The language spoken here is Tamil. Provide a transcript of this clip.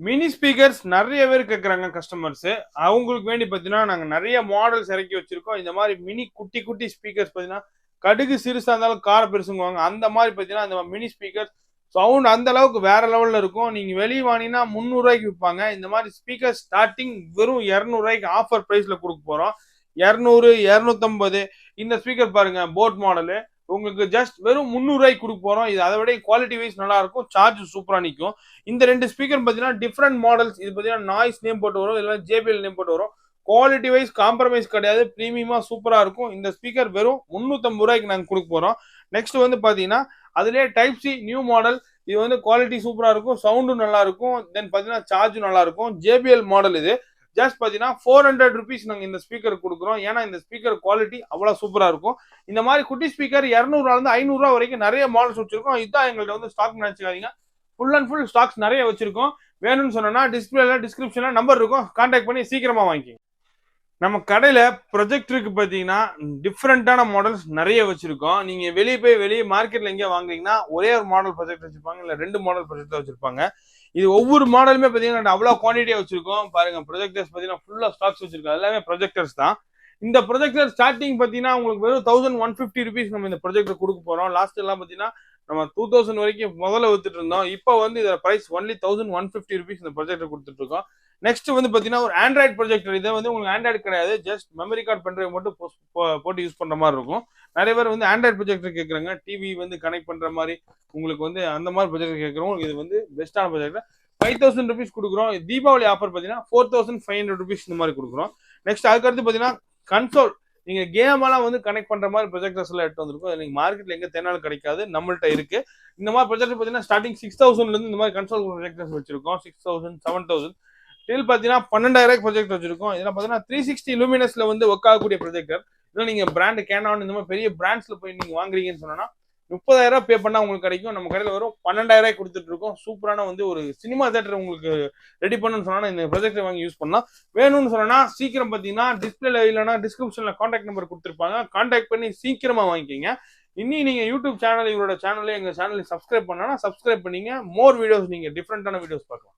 மினி ஸ்பீக்கர்ஸ் நிறைய பேர் கேட்குறாங்க கஸ்டமர்ஸ் அவங்களுக்கு வேண்டி பார்த்தீங்கன்னா நாங்கள் நிறைய மாடல்ஸ் இறக்கி வச்சிருக்கோம். இந்த மாதிரி மினி குட்டி குட்டி ஸ்பீக்கர்ஸ் பார்த்தீங்கன்னா கடுகு சிறுசாக இருந்தாலும் கார பெருசுங்குவாங்க. அந்த மாதிரி பார்த்தீங்கன்னா இந்த மினி ஸ்பீக்கர்ஸ் சவுண்ட் அந்த அளவுக்கு வேற லெவலில் இருக்கும். நீங்கள் வெளியே வாங்கினா முந்நூறுரூவாய்க்கு விற்பாங்க. இந்த மாதிரி ஸ்பீக்கர் ஸ்டார்டிங் வெறும் இரநூறுவாய்க்கு ஆஃபர் ப்ரைஸில் கொடுக்க போகிறோம் இரநூறு இரநூத்தம்பது. இந்த ஸ்பீக்கர் பாருங்கள் போட் மாடலு உங்களுக்கு ஜஸ்ட் வெறும் முந்நூறுரூவாய்க்கு கொடுக்க போகிறோம் இது அதை விட குவாலிட்டி வைஸ் நல்லா இருக்கும். சார்ஜ் சூப்பராக நிற்கும் இந்த ரெண்டு ஸ்பீக்கர் பார்த்தீங்கன்னா டிஃப்ரெண்ட் மாடல்ஸ் இது பார்த்தீங்கன்னா நாய்ஸ் நேம் போட்டு வரும். இதெல்லாம் ஜேபிஎல் நேம் போட்டு வரும். குவாலிட்டி வைஸ் காம்ப்ரமைஸ் கிடையாது. ப்ரீமியமாக சூப்பராக இருக்கும். இந்த ஸ்பீக்கர் வெறும் முந்நூற்றம்பது ரூபாய்க்கு நாங்கள் கொடுக்க போகிறோம் நெக்ஸ்ட் வந்து பார்த்தீங்கன்னா அதுலேயே டைப் சி நியூ மாடல் இது வந்து குவாலிட்டி சூப்பராக இருக்கும். சவுண்டும் நல்லா இருக்கும். தென் பார்த்தீங்கன்னா சார்ஜும் நல்லா இருக்கும். ஜேபிஎல் மாடல் இது. ஜஸ்ட் பார்த்தீங்கன்னா ஃபோர் ஹண்ட்ரட் ருபீஸ் நாங்கள் இந்த ஸ்பீக்கர் கொடுக்குறோம். ஏன்னா இந்த ஸ்பீக்கர் குவாலிட்டி அவ்வளோ சூப்பராக இருக்கும். இந்த மாதிரி குட்டி ஸ்பீக்கர் இரநூறுவாலேருந்து ஐநூறுரூவா வரைக்கும் நிறைய மாடல்ஸ் வச்சிருக்கோம். இதுதான் எங்கள்கிட்ட வந்து ஸ்டாக் நினச்சிக்காதீங்க. ஃபுல் அண்ட் ஃபுல் ஸ்டாக்ஸ் நிறைய வச்சிருக்கோம். வேணும்னு சொன்னோன்னா டிஸ்பிளேல டிஸ்கிரிப்ஷன்ல நம்பர் இருக்கும். கான்டாக்ட் பண்ணி சீக்கிரமாக வாங்கிக்கோங்க. நம்ம கடையில் ப்ரொஜெக்டருக்கு பார்த்தீங்கன்னா டிஃப்ரெண்ட்டான மாடல்ஸ் நிறைய வச்சிருக்கோம். நீங்கள் வெளியே போய் வெளியே மார்க்கெட்டில் எங்கேயா வாங்குறீங்கன்னா ஒரே ஒரு மாடல் ப்ரொஜெக்ட் வச்சுருப்பாங்க இல்லை ரெண்டு மாடல் ப்ரொஜெக்டாக வச்சுருப்பாங்க. இது ஒவ்வொரு மாடலுமே பார்த்தீங்கன்னா அவ்வளோ குவான்டிட்டியா வச்சிருக்கோம். பாருங்க ப்ரொஜெக்டர்ஸ் பார்த்தீங்கன்னா ஃபுல்லா ஸ்டாக்ஸ் வச்சிருக்கோம் எல்லாமே ப்ரொஜெக்டர்ஸ் தான். இந்த ப்ரொஜெக்டர் ஸ்டார்டிங் பார்த்தீங்கன்னா உங்களுக்கு வெறும் தௌசண்ட் ஒன் ஃபிஃப்டி ருபீஸ் நம்ம இந்த ப்ரொஜெக்டர் கொடுக்க போறோம். லாஸ்ட் எல்லாம் பார்த்தீங்கன்னா நம்ம டூ தௌசண்ட் வரைக்கும் முதல்ல வித்துட்டு இருந்தோம். இப்போ வந்து இதோட price only thousand one fifty rupees இந்த ப்ரொஜெக்டர் கொடுத்துட்டு இருக்கோம். நெக்ஸ்ட் வந்து பார்த்தீங்கன்னா ஒரு ஆண்ட்ராய்ட் ப்ரொஜெக்டர் இதை வந்து உங்களுக்கு ஆண்ட்ராய்டு கிடையாது. ஜஸ்ட் மெமரி கார்டு பென்ட்ரைவ் மட்டும் போட்டு யூஸ் பண்ணுற மாதிரி இருக்கும். நிறைய பேர் வந்து ஆண்ட்ராய்ட் ப்ரொஜெக்டர் கேட்குறாங்க டிவி வந்து கனெக்ட் பண்ணுற மாதிரி உங்களுக்கு வந்து அந்த மாதிரி ப்ரொஜெக்டர் கேட்குறோம் இது வந்து பெஸ்ட்டான ப்ரொஜெக்டர் ஃபைவ் தௌசண்ட் ருபீஸ் கொடுக்குறோம். தீபாவளி ஆஃபர் பார்த்தீங்கன்னா four thousand five hundred rupees இந்த மாதிரி கொடுக்குறோம். நெக்ஸ்ட் அதுக்கடுத்து பார்த்தீங்கன்னா கன்சோல் நீங்க கேம் எல்லாம் வந்து கனெக்ட் பண்ற மாதிரி ப்ரொஜெக்டர்ஸ் எல்லாம் எடுத்து வந்திருக்கும். நீங்க மார்க்கெட்ல எங்க தேனாலும் கிடைக்காது. நம்மள்ட்ட இருக்கு. இந்த மாதிரி ப்ரொஜெக்டர் பார்த்தீங்கன்னா ஸ்டார்டிங் சிக்ஸ் தௌசண்ட்ல இருந்து இந்த மாதிரி கன்சோல் ப்ரொஜெக்டர்ஸ் வச்சிருக்கோம். Six thousand seven thousand till பார்த்தீங்கன்னா பன்னெண்டாயிரம் ப்ரொஜெக்ட் வச்சிருக்கோம். இதெல்லாம் பார்த்தீங்கன்னா த்ரீ சிக்ஸ்டி லூமினஸ்ல வந்து ஒர்க் ஆகக்கூடிய ப்ரொஜெக்டர் இதெல்லாம் நீங்க பிராண்ட் கேனான் இந்த மாதிரி பெரிய பிராண்ட்ஸ்ல போய் நீங்க வாங்குறீங்கன்னு சொன்னா முப்பதாயிரம் பே பண்ணா உங்களுக்கு கிடைக்கும். நம்ம கடையில் வரும் பன்னெண்டாயிரம் ரூபாய் கொடுத்துட்டு இருக்கோம் சூப்பரான வந்து ஒரு சினிமா தேட்டர் உங்களுக்கு ரெடி பண்ணணும்னு சொன்னா இந்த ப்ரொஜெக்டர் வாங்கி யூஸ் பண்ணலாம். வேணும்னு சொன்னா சீக்கிரம் பார்த்தீங்கன்னா டிஸ்பிளேல இல்லைனா டிஸ்கிரிப்ஷன்ல கான்டாக்ட் நம்பர் கொடுத்துருப்பாங்க. கான்டாக்ட் பண்ணி சீக்கிரமா வாங்கிக்கிங்க. இனி நீங்க யூடியூப் சேனல் இவரோட சேனல்ல எங்க சேனலை சப்ஸ்கிரைப் பண்ணனா சப்ஸ்கிரைப் பண்ணீங்க. மோர் வீடியோஸ் நீங்க டிஃப்ரெண்டான வீடியோஸ் பார்க்கலாம்.